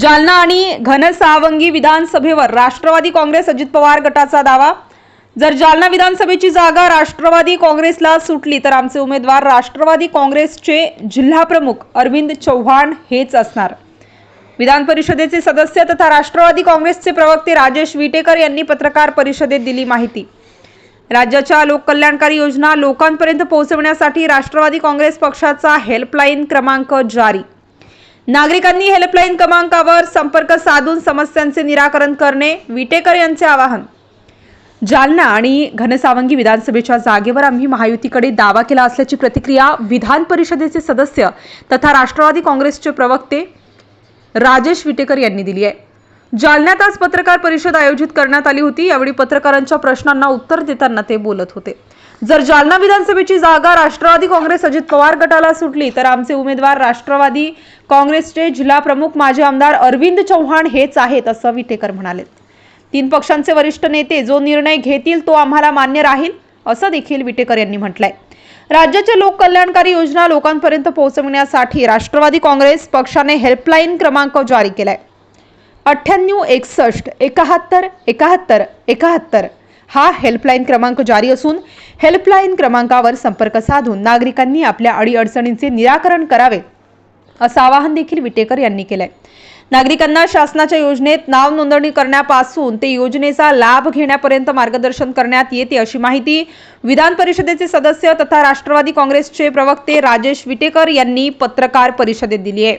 जालना आणि घनसावंगी विधानसभेवर राष्ट्रवादी काँग्रेस अजित पवार गटाचा दावा. जर जालना विधानसभेची जागा राष्ट्रवादी काँग्रेसला सुटली तर आमचे उमेदवार राष्ट्रवादी काँग्रेसचे जिल्हाप्रमुख अरविंद चव्हाण हेच असणार. विधान परिषदेचे सदस्य तथा राष्ट्रवादी काँग्रेसचे प्रवक्ते राजेश विटेकर यांनी पत्रकार परिषदेत दिली माहिती. राज्याच्या लोककल्याणकारी योजना लोकांपर्यंत पोहोचवण्यासाठी राष्ट्रवादी काँग्रेस पक्षाचा हेल्पलाईन क्रमांक जारी. नागरिकांनी हेल्पलाईन क्रमांकावर संपर्क साधून समस्यांचे निराकरण करणे विटेकर यांचे आवाहन. जालना आणि घनसावंगी विधानसभेच्या जागेवर आम्ही महायुतीकडे दावा केला असल्याची प्रतिक्रिया विधान परिषदेचे सदस्य तथा राष्ट्रवादी काँग्रेसचे प्रवक्ते राजेश विटेकर यांनी दिली आहे. जालन्यात आज पत्रकार परिषद आयोजित करण्यात आली होती यावेळी पत्रकारांच्या प्रश्नांना उत्तर देताना ते बोलत होते. जर जालना विधानसभेची जागा राष्ट्रवादी काँग्रेस अजित पवार गटाला सुटली तर आमचे उमेदवार राष्ट्रवादी काँग्रेसचे जिल्हा प्रमुख माजी आमदार अरविंद चव्हाण हेच आहेत असं विटेकर म्हणाले. तीन पक्षांचे वरिष्ठ नेते जो निर्णय घेतील तो आम्हाला मान्य राहील असं देखील विटेकर यांनी म्हटलंय. राज्याच्या लोककल्याणकारी योजना लोकांपर्यंत पोहोचवण्यासाठी राष्ट्रवादी काँग्रेस पक्षाने हेल्पलाईन क्रमांक जारी केलाय. अठ्ठ्याण्णव एकसष्ट एकाहत्तर एकाहत्तर एकाहत्तर हा हेल्पलाईन क्रमांक जारी असून हेल्पलाईन क्रमांकावर संपर्क साधून नागरिकांनी आपल्या अडीअडचणींचे निराकरण करावे असं आवाहन देखील विटेकर यांनी केलंय. नागरिकांना शासनाच्या योजनेत नाव नोंदणी करण्यापासून ते योजनेचा लाभ घेण्यापर्यंत मार्गदर्शन करण्यात येते अशी माहिती विधान परिषदेचे सदस्य तथा राष्ट्रवादी काँग्रेसचे प्रवक्ते राजेश विटेकर यांनी पत्रकार परिषदेत दिली आहे.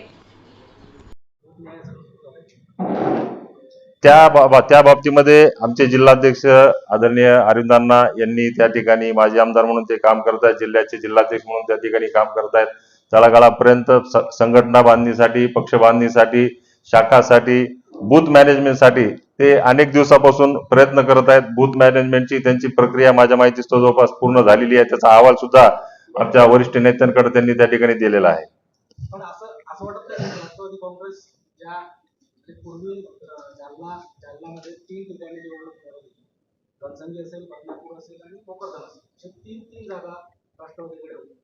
त्या बा- त्या बाबतीमध्ये आमचे जिल्हाध्यक्ष आदरणीय अरविंदांना यांनी त्या ठिकाणी माजी आमदार म्हणून ते काम करत आहेत जिल्ह्याचे जिल्हाध्यक्ष म्हणून त्या ठिकाणी काम करतायत तळागाळापर्यंत संघटना बांधणीसाठी पक्ष बांधणीसाठी शाखासाठी बूथ मॅनेजमेंटसाठी ते अनेक दिवसापासून प्रयत्न करत आहेत. बूथ मॅनेजमेंटची त्यांची प्रक्रिया माझ्या माहिती जवळपास पूर्ण झालेली आहे. त्याचा अहवाल सुद्धा आमच्या वरिष्ठ नेत्यांकडे त्यांनी त्या ठिकाणी दिलेला आहे. पूर्वी अं, जालना जालन्यामध्ये तीन ठिकाणी निवडणूक लढवली घनसंगी असेल बदनापूर असेल आणि कोकण असेल. अशा तीन तीन जागा राष्ट्रवादीकडे होत्या.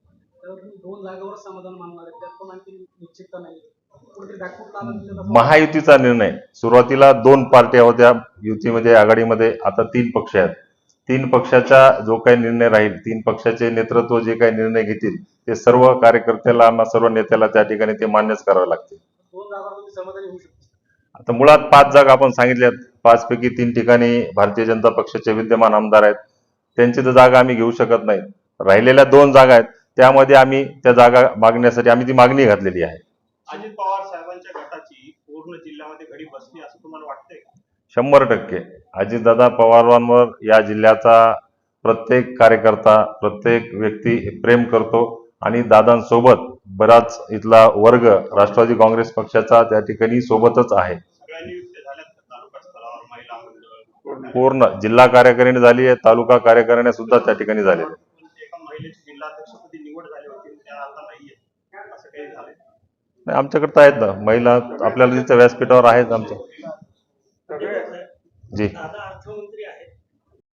तर दोन जागावर समाधान मानणार आहे. त्यात पण आणखी निश्चितता नाही महायुतीचा निर्णय. सुरुवातीला दोन पार्ट्या होत्या. युतीमध्ये आघाडीमध्ये आता तीन पक्ष आहेत. तीन पक्षाचा जो काही निर्णय राहील तीन पक्षाचे नेतृत्व जे काही निर्णय घेतील ते सर्व कार्यकर्त्याला सर्व नेत्याला त्या ठिकाणी ते मान्यच करावे लागते दोन जागा समाधानी होऊ शकता आता मुळात पाच जागा आपण सांगितल्यात. पाच पैकी तीन ठिकाणी भारतीय जनता पक्षाचे विद्यमान आमदार आहेत. त्यांची तर जागा आम्ही घेऊ शकत नाही. राहिलेल्या दोन जागा आहेत. त्यामध्ये आम्ही त्या जागा मागण्यासाठी आम्ही ती मागणी घातलेली आहे. अजित पवार साहेबांच्या गटाची पूर्ण जिल्ह्यामध्ये घडी बसली असं तुम्हाला वाटतंय का? शंभर टक्के. अजितदादा पवारांवर या जिल्ह्याचा प्रत्येक कार्यकर्ता प्रत्येक व्यक्ती प्रेम करतो आणि दादांसोबत बराच इथला वर्ग राष्ट्रवादी काँग्रेस पक्षाचा त्या ठिकाणी सोबतच आहे. पूर्ण जिल्हा कार्यकारिणी झाली आहे तालुका कार्यकारिण्या सुद्धा त्या ठिकाणी झालेल्या आहेत. पण एका महिलेची जिल्हाध्यक्षपदी निवड झाली होती त्या आता नाहीये. असं काही झालंय? नाही, आमच्याकडे तर आहेत ना. महिला आपल्याला तिथं व्यासपीठावर आहेत आमच्या जी.